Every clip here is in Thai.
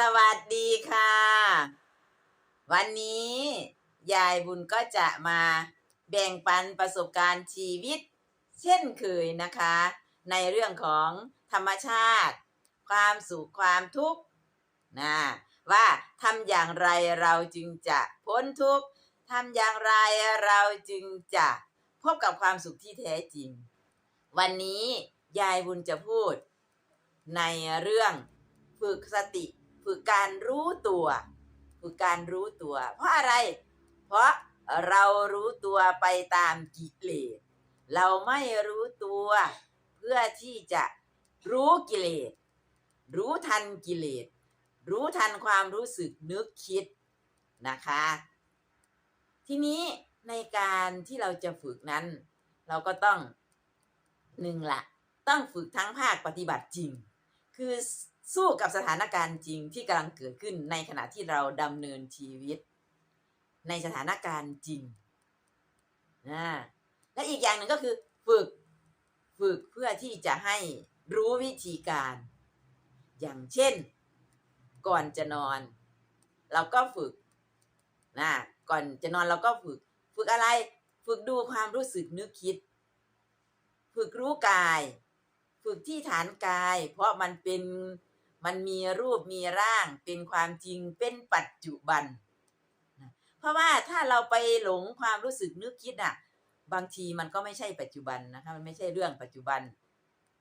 สวัสดีค่ะ วันนี้ยายบุญก็จะมาแบ่งปันประสบการณ์ชีวิต เช่นเคยนะคะ ในเรื่องของธรรมชาติ ความสุขความทุกข์นะว่าทำอย่างไรเราจึงจะพ้นทุกข์ทำอย่างไรเราจึงจะพบกับความสุขที่แท้จริง วันนี้ยายบุญจะพูดในเรื่องฝึกสติ ฝึกการรู้ตัว ฝึกการรู้ตัว เพราะอะไร เพราะเรารู้ตัวไปตามกิเลส เราไม่รู้ตัว เพื่อที่จะรู้กิเลส รู้ทันกิเลส รู้ทันความรู้สึกนึกคิดนะคะ ทีนี้ในการที่เราจะฝึกนั้น เราก็ต้องหนึ่งละต้องฝึกทั้งภาคปฏิบัติจริง คือ สู้กับสถานการณ์จริงที่กำลังเกิดขึ้นในขณะที่เราดำเนินชีวิต ในสถานการณ์จริงนะและอีกอย่างหนึ่งก็คือฝึกฝึกเพื่อที่จะให้รู้วิธีการ อย่างเช่น ก่อนจะนอน เราก็ฝึกนะก่อนจะนอนเราก็ฝึก ฝึกอะไร ฝึกดูความรู้สึกนึกคิด ฝึกรู้กาย ฝึกที่ฐานกาย เพราะมันเป็น มันมีรูปมีร่างเป็นความจริงเป็นปัจจุบัน เพราะว่าถ้าเราไปหลงความรู้สึกนึกคิดอะ บางทีมันก็ไม่ใช่ปัจจุบันนะคะมันไม่ใช่เรื่องปัจจุบัน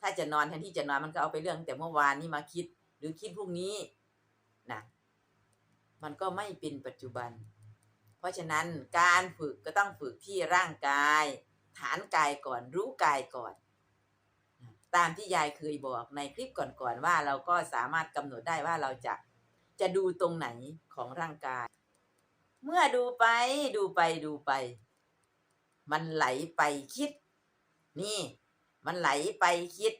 ถ้าจะนอนแทนที่จะนอนมันก็เอาไปเรื่องแต่เมื่อวานนี้มาคิด หรือคิดพรุ่งนี้นะมันก็ไม่เป็นปัจจุบัน เพราะฉะนั้นการฝึกก็ต้องฝึกที่ร่างกาย ฐานกายก่อนรู้กายก่อน ตามที่ยายเคยบอกในคลิปก่อนๆว่าเราก็สามารถกำหนดได้ว่าเราจะจะดูตรงไหนของร่างกาย เมื่อดูไปดูไปดูไป มันไหลไปคิด นี่ มันไหลไปคิด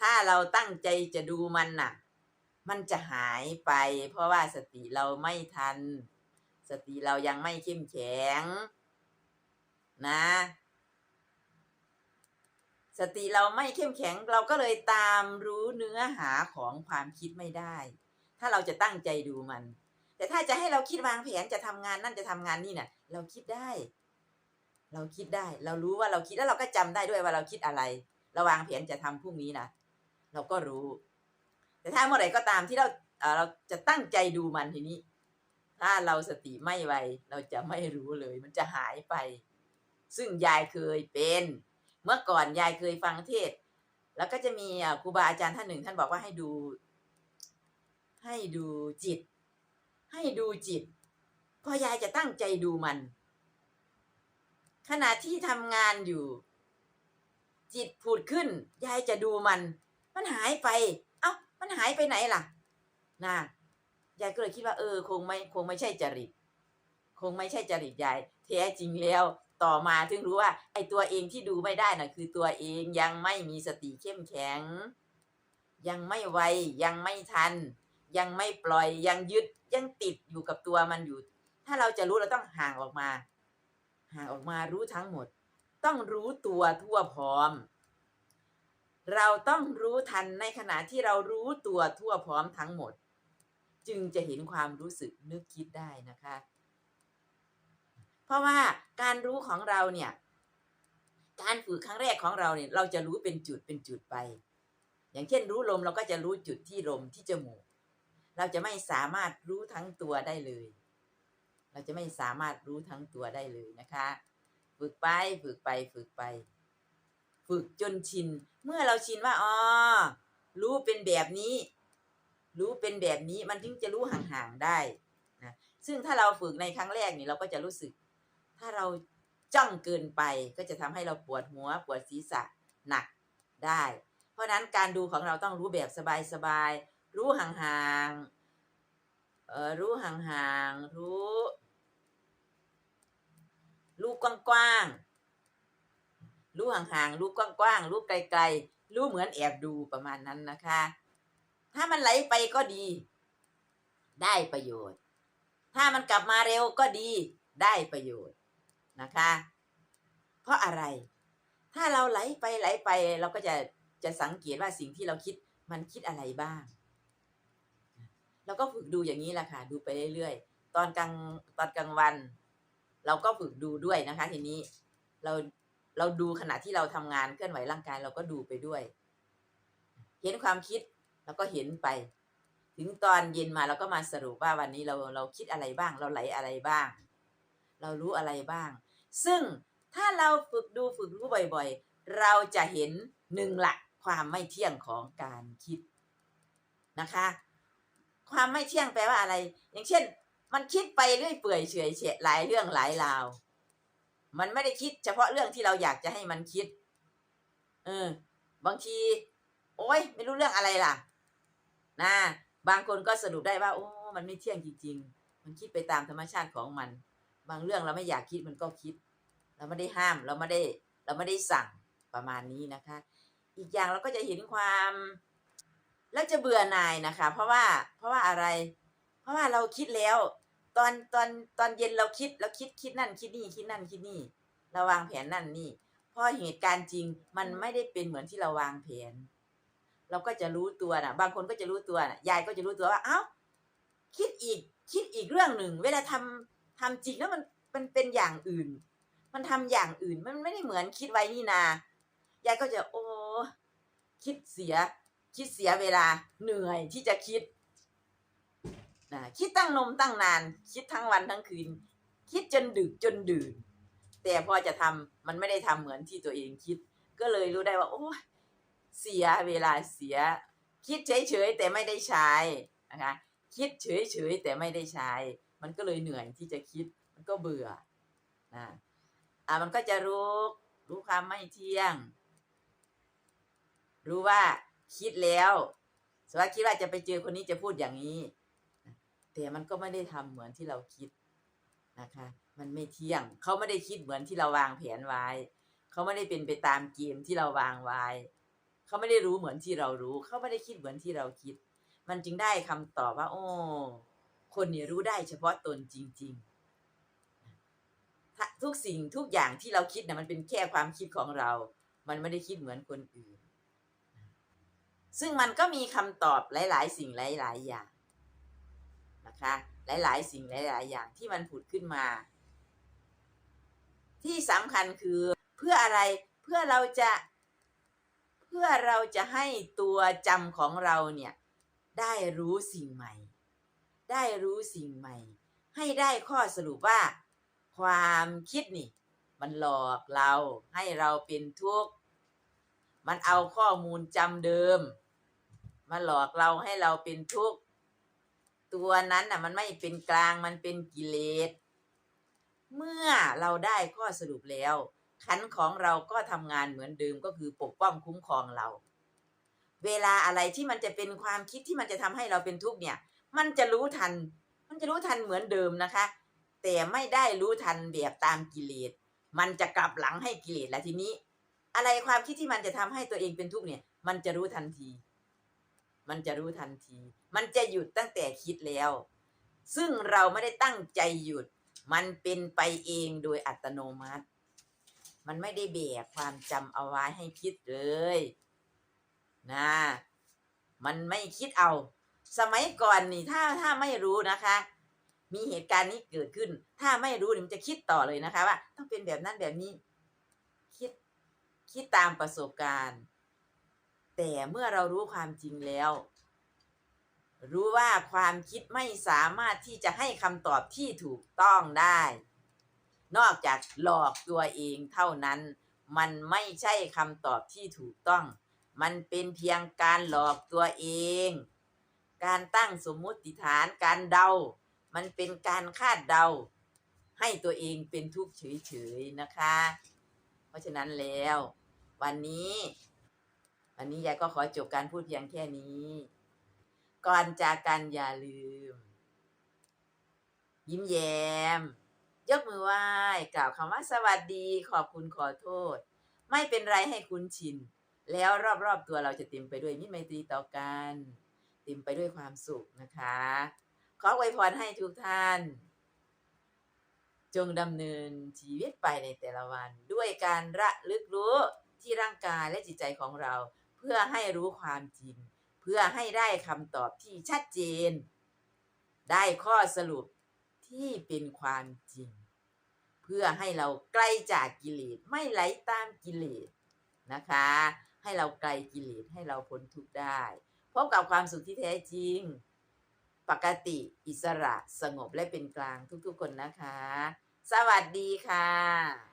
ถ้าเราตั้งใจจะดูมันน่ะ มันจะหายไป เพราะว่าสติเราไม่ทัน สติเรายังไม่เข้มแข็ง นะ สติเราไม่เข้มแข็งเราก็เลยตามรู้เนื้อหาของความคิดไม่ได้ ถ้าเราจะตั้งใจดูมัน แต่ถ้าจะให้เราคิดวางแผนจะทำงานนั่นจะทำงานนี่เนี่ยเราคิดได้ เราคิดได้ เรารู้ว่าเราคิดแล้วเราก็จำได้ด้วยว่าเราคิดอะไร เราวางแผนจะทำพรุ่งนี้นะเราก็รู้ แต่ถ้าเมื่อไหร่ก็ตามที่เราเออเราจะตั้งใจดูมันทีนี้ ถ้าเราสติไม่ไวเราจะไม่รู้เลย มันจะหายไป ซึ่งยายเคยเป็น เมื่อก่อนยายเคยฟังเทศ แล้วก็จะมีครูบาอาจารย์ท่านหนึ่ง ท่านบอกว่าให้ดู ให้ดูจิต ให้ดูจิต พอยายจะตั้งใจดูมัน ขณะที่ทำงานอยู่ จิตผุดขึ้น ยายจะดูมัน มันหายไป เอ้า มันหายไปไหนล่ะนะยายก็เลยคิดว่าเออ คงไม่คงไม่ใช่จริต คงไม่ใช่จริตยายแท้จริงแล้ว ต่อมาถึงรู้ว่า ไอ้ตัวเองที่ดูไม่ได้น่ะ คือตัวเองยังไม่มีสติเข้มแข็ง ยังไม่ไวยังไม่ทัน ยังไม่ปล่อยยังยึดยังติดอยู่กับตัวมันอยู่ ถ้าเราจะรู้เราต้องห่างออกมา ห่างออกมารู้ทั้งหมด ต้องรู้ตัวทั่วพร้อม เราต้องรู้ทันในขณะที่เรารู้ตัวทั่วพร้อมทั้งหมด จึงจะเห็นความรู้สึกนึกคิดได้นะคะ เพราะว่าการรู้ของเราเนี่ย การฝึกครั้งแรกของเราเนี่ย เราจะรู้เป็นจุดเป็นจุดไป อย่างเช่นรู้ลมเราก็จะรู้จุดที่ลมที่จมูก เราจะไม่สามารถรู้ทั้งตัวได้เลย เราจะไม่สามารถรู้ทั้งตัวได้เลยนะคะ ฝึกไปฝึกไปฝึกไป ฝึกจนชิน เมื่อเราชินว่าอ๋อรู้เป็นแบบนี้ รู้เป็นแบบนี้มันถึงจะรู้ห่างๆได้นะซึ่งถ้าเราฝึกในครั้งแรกนี่เราก็จะรู้สึก ถ้าเราจ้องเกินไปก็จะทำให้เราปวดหัวปวดศีรษะหนักได้ เพราะฉะนั้นการดูของเราต้องรู้แบบสบายๆ รู้ห่างๆเออรู้ห่างๆ รู้รู้กว้างๆ รู้ห่างๆ รู้กว้างๆ รู้ไกลๆ รู้เหมือนแอบดูประมาณนั้นนะคะ ถ้ามันไหลไปก็ดี ได้ประโยชน์ ถ้ามันกลับมาเร็วก็ดี ได้ประโยชน์ นะคะ เพราะอะไร ถ้าเราไหลไปไหลไป เราก็จะจะสังเกตว่าสิ่งที่เราคิดมันคิดอะไรบ้าง เราก็ฝึกดูอย่างนี้แหละค่ะ ดูไปเรื่อยๆ ตอนกลางตอนกลางวัน เราก็ฝึกดูด้วยนะคะ ทีนี้เราเราดูขณะที่เราทำงานเคลื่อนไหวร่างกายเราก็ดูไปด้วย เห็นความคิดเราก็เห็นไป ถึงตอนเย็นมาเราก็มาสรุปว่าวันนี้เราเราคิดอะไรบ้าง เราไหลอะไรบ้าง เรารู้อะไรบ้าง ซึ่งถ้าเราฝึกดูฝึกรู้บ่อยๆ เราจะเห็นหนึ่งหลักความไม่เที่ยงของการคิดนะคะ ความไม่เที่ยงแปลว่าอะไร อย่างเช่น มันคิดไปเรื่อยเปื่อยเฉยเฉะหลายเรื่องหลายราว มันไม่ได้คิดเฉพาะเรื่องที่เราอยากจะให้มันคิด เออ บางที โอ้ยไม่รู้เรื่องอะไรล่ะ นะ บางคนก็สรุปได้ว่า โอ้ มันไม่เที่ยงจริง ๆ มันคิดไปตามธรรมชาติของมัน บางเรื่องเราไม่อยากคิดมันก็คิด เราไม่ได้ห้ามเราไม่ได้เราไม่ได้สั่งประมาณนี้นะคะ อีกอย่างเราก็จะเห็นความแล้วจะเบื่อหน่ายนะคะ เพราะว่าเพราะว่าอะไร เพราะว่าเราคิดแล้ว ตอนตอนตอนเย็นเราคิดเราคิดคิดนั่นคิดนี่คิดนั่นคิดนี่เราวางแผนนั่นนี่พอเหตุการณ์จริงมันไม่ได้เป็นเหมือนที่เราวางแผน เราก็จะรู้ตัวนะบางคนก็จะรู้ตัวนะยายก็จะรู้ตัวว่า เอ้า คิดอีกคิดอีกเรื่องหนึ่ง เวลาทำ ทำจริงแล้วมันมันเป็นอย่างอื่น มันทำอย่างอื่นมันไม่ได้เหมือนคิดไว้นี่นายายก็จะโอ้คิดเสีย คิดเสียเวลาเหนื่อยที่จะคิดนะคิดตั้งนมตั้งนาน คิดทั้งวันทั้งคืน คิดจนดึกจนดื่น แต่พอจะทำมันไม่ได้ทำเหมือนที่ตัวเองคิด ก็เลยรู้ได้ว่า โอ้เสียเวลาเสีย คิดเฉยๆแต่ไม่ได้ใช้นะคะคิดเฉยๆแต่ไม่ได้ใช้ มันก็เลยเหนื่อยที่จะคิด มันก็เบื่อนะอ่ามันก็จะรู้รู้ความไม่เที่ยง รู้ว่าคิดแล้วสมมติว่าคิดว่าจะไปเจอคนนี้จะพูดอย่างนี้แต่มันก็ไม่ได้ทำเหมือนที่เราคิดนะคะ มันไม่เที่ยง เขาไม่ได้คิดเหมือนที่เราวางแผนไว้ เขาไม่ได้เป็นไปตามเกมที่เราวางไว้ เขาไม่ได้รู้เหมือนที่เรารู้ เขาไม่ได้คิดเหมือนที่เราคิด มันจึงได้คำตอบว่า โอ้ คนนี้รู้ได้เฉพาะตนจริง ๆ ทุกสิ่งทุกอย่างที่เราคิดนะมันเป็นแค่ความคิดของเรา มันไม่ได้คิดเหมือนคนอื่น ซึ่งมันก็มีคำตอบหลาย ๆ สิ่งหลาย ๆ อย่างนะคะ หลาย ๆ สิ่งหลาย ๆ อย่างที่มันผุดขึ้นมา ที่สำคัญคือเพื่ออะไรเพื่อเราจะเพื่อเราจะให้ตัวจำของเราเนี่ยได้รู้สิ่งใหม่ ได้รู้สิ่งใหม่ ให้ได้ข้อสรุปว่า ความคิดนี่ มันหลอกเราให้เราเป็นทุกข์มันเอาข้อมูลจำเดิม มาหลอกเราให้เราเป็นทุกข์ตัวนั้นน่ะมันไม่เป็นกลางมันเป็นกิเลสเมื่อเราได้ข้อสรุปแล้ว ขันของเราก็ทำงานเหมือนเดิมก็คือปกป้องคุ้มครองเรา เวลาอะไรที่มันจะเป็นความคิดที่มันจะทำให้เราเป็นทุกข์เนี่ย มันจะรู้ทัน มันจะรู้ทันเหมือนเดิมนะคะ แต่ไม่ได้รู้ทันแบบตามกิเลส มันจะกลับหลังให้กิเลสแล้วทีนี้ อะไรความคิดที่มันจะทำให้ตัวเองเป็นทุกข์เนี่ย มันจะรู้ทันที มันจะรู้ทันที มันจะหยุดตั้งแต่คิดแล้ว ซึ่งเราไม่ได้ตั้งใจหยุด มันเป็นไปเองโดยอัตโนมัติ มันไม่ได้แบกความจำเอาไว้ให้คิดเลยนะ มันไม่คิดเอา สมัยก่อนนี่ถ้าถ้าไม่รู้นะคะ มีเหตุการณ์นี้เกิดขึ้น ถ้าไม่รู้นี่มันจะคิดต่อเลยนะคะ ว่า ต้องเป็นแบบนั้นแบบนี้ คิดคิดตามประสบการณ์ แต่เมื่อเรารู้ความจริงแล้ว รู้ว่าความคิดไม่สามารถที่จะให้คำตอบที่ถูกต้องได้ นอกจากหลอกตัวเองเท่านั้น มันไม่ใช่คำตอบที่ถูกต้อง มันเป็นเพียงการหลอกตัวเอง การตั้งสมมุติฐานการเดา มันเป็นการคาดเดา ให้ตัวเองเป็นทุกข์เฉยๆนะคะ เพราะฉะนั้นแล้ว วันนี้ วันนี้ยายก็ขอจบการพูดเพียงแค่นี้ ก่อนจากกันอย่าลืม ยิ้มแย้ม ยกมือไหว้กล่าวคำว่าสวัสดีขอบคุณขอโทษ ไม่เป็นไรให้คุ้นชินแล้วรอบๆตัวเราจะเต็มไปด้วยมิตรไมตรีต่อกัน ต็มไปด้วยความสุขนะคะ ขออวยพรให้ทุกท่าน จงดำเนินชีวิตไปในแต่ละวัน ด้วยการระลึกรู้ที่ร่างกายและจิตใจของเรา เพื่อให้รู้ความจริง เพื่อให้ได้คำตอบที่ชัดเจน ได้ข้อสรุปที่เป็นความจริง เพื่อให้เราไกลจากกิเลสไม่ไหลตามกิเลสนะคะ ให้เราไกลกิเลสให้เราพ้นทุกข์ได้ พบกับความสุขที่แท้จริง ปกติอิสระสงบและเป็นกลางทุกๆคนนะคะ สวัสดีค่ะ